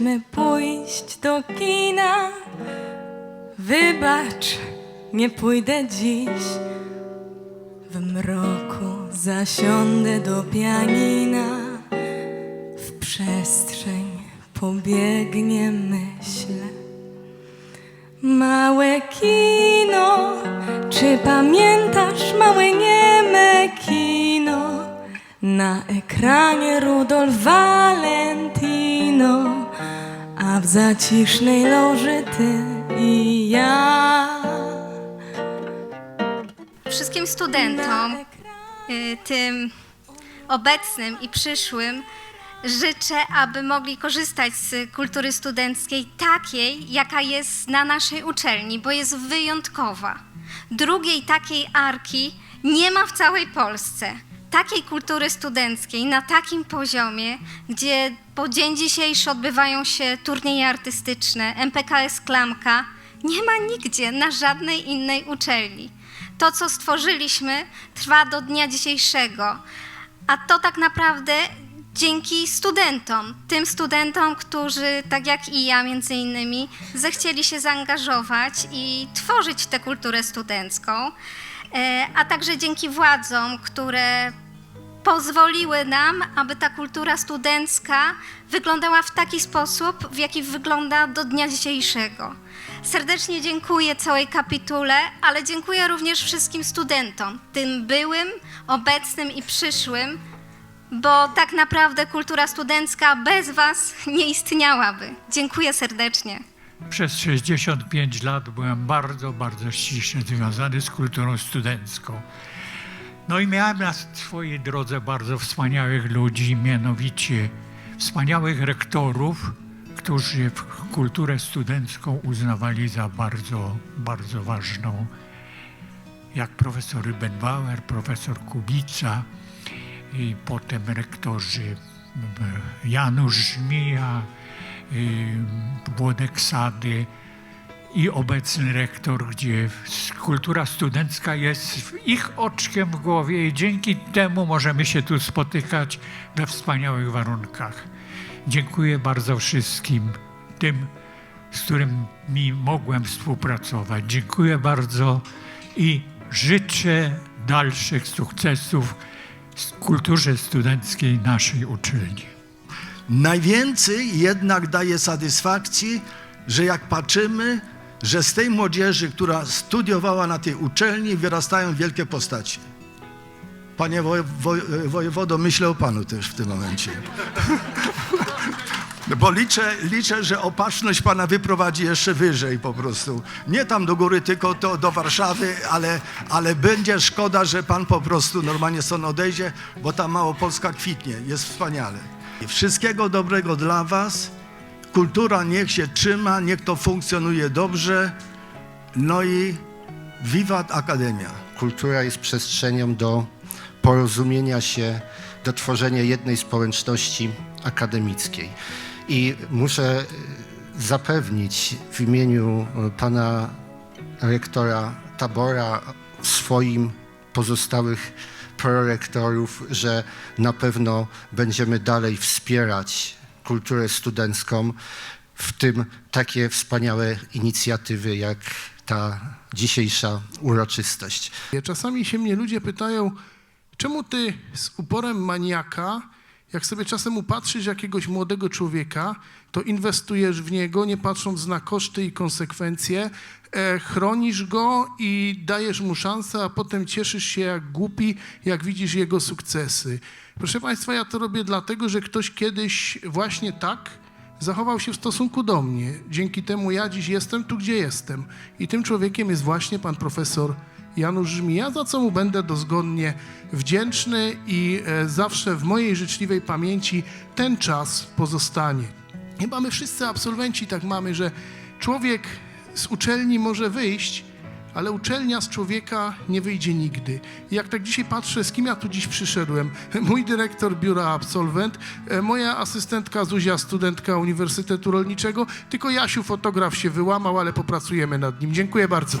Chcieliśmy pójść do kina. Wybacz, nie pójdę dziś. W mroku zasiądę do pianina. W przestrzeń pobiegnie myśl. Małe kino, czy pamiętasz małe nieme kino? Na ekranie Rudolf Valentino, w zacisznej loży ty i ja. Wszystkim studentom, y, tym obecnym i przyszłym, życzę, aby mogli korzystać z kultury studenckiej takiej, jaka jest na naszej uczelni, bo jest wyjątkowa. Drugiej takiej arki nie ma w całej Polsce. Takiej kultury studenckiej na takim poziomie, gdzie po dzień dzisiejszy odbywają się turnieje artystyczne, MPKS Klamka, nie ma nigdzie na żadnej innej uczelni. To, co stworzyliśmy, trwa do dnia dzisiejszego. A to tak naprawdę dzięki studentom, tym studentom, którzy, tak jak i ja między innymi, zechcieli się zaangażować i tworzyć tę kulturę studencką, e, a także dzięki władzom, które pozwoliły nam, aby ta kultura studencka wyglądała w taki sposób, w jaki wygląda do dnia dzisiejszego. Serdecznie dziękuję całej kapitule, ale dziękuję również wszystkim studentom, tym byłym, obecnym i przyszłym, bo tak naprawdę kultura studencka bez Was nie istniałaby. Dziękuję serdecznie. Przez 65 lat byłem bardzo, bardzo ściśle związany z kulturą studencką. No i miałem na swojej drodze bardzo wspaniałych ludzi, mianowicie wspaniałych rektorów, którzy kulturę studencką uznawali za bardzo, bardzo ważną, jak profesor Rybbenbauer, profesor Kubica i potem rektorzy Janusz Żmija, y, Włodek Sady i obecny rektor, gdzie kultura studencka jest ich oczkiem w głowie i dzięki temu możemy się tu spotykać we wspaniałych warunkach. Dziękuję bardzo wszystkim tym, z którymi mogłem współpracować. Dziękuję bardzo i życzę dalszych sukcesów kulturze studenckiej naszej uczelni. Najwięcej jednak daje satysfakcji, że jak patrzymy, że z tej młodzieży, która studiowała na tej uczelni, wyrastają wielkie postaci. Panie woj, woj, wojewodo, myślę o panu też w tym momencie. Bo liczę, liczę, że opatrzność pana wyprowadzi jeszcze wyżej po prostu. Nie tam do góry, tylko to do Warszawy, ale, ale będzie szkoda, że pan po prostu normalnie stąd odejdzie, bo ta Małopolska kwitnie. Jest wspaniale. Wszystkiego dobrego dla was. Kultura niech się trzyma, niech to funkcjonuje dobrze. No i wiwat Akademia. Kultura jest przestrzenią do porozumienia się, do tworzenia jednej społeczności akademickiej. I muszę e, zapewnić w imieniu e, pana rektora Tabora, swoim pozostałych prorektorów, że na pewno będziemy dalej wspierać kulturę studencką, w tym takie wspaniałe inicjatywy jak ta dzisiejsza uroczystość. Czasami się mnie ludzie pytają, czemu ty z uporem maniaka, jak sobie czasem upatrzysz jakiegoś młodego człowieka, to inwestujesz w niego, nie patrząc na koszty i konsekwencje, e, chronisz go i dajesz mu szansę, a potem cieszysz się jak głupi, jak widzisz jego sukcesy. Proszę Państwa, ja to robię dlatego, że ktoś kiedyś właśnie tak zachował się w stosunku do mnie. Dzięki temu ja dziś jestem tu, gdzie jestem. I tym człowiekiem jest właśnie pan profesor Janusz Żmija, za co mu będę dozgodnie wdzięczny i e, zawsze w mojej życzliwej pamięci ten czas pozostanie. Chyba my wszyscy absolwenci tak mamy, że człowiek z uczelni może wyjść, ale uczelnia z człowieka nie wyjdzie nigdy. Jak tak dzisiaj patrzę, z kim ja tu dziś przyszedłem, mój dyrektor biura absolwent, e, moja asystentka Zuzia, studentka Uniwersytetu Rolniczego, tylko Jasiu, fotograf się wyłamał, ale popracujemy nad nim. Dziękuję bardzo.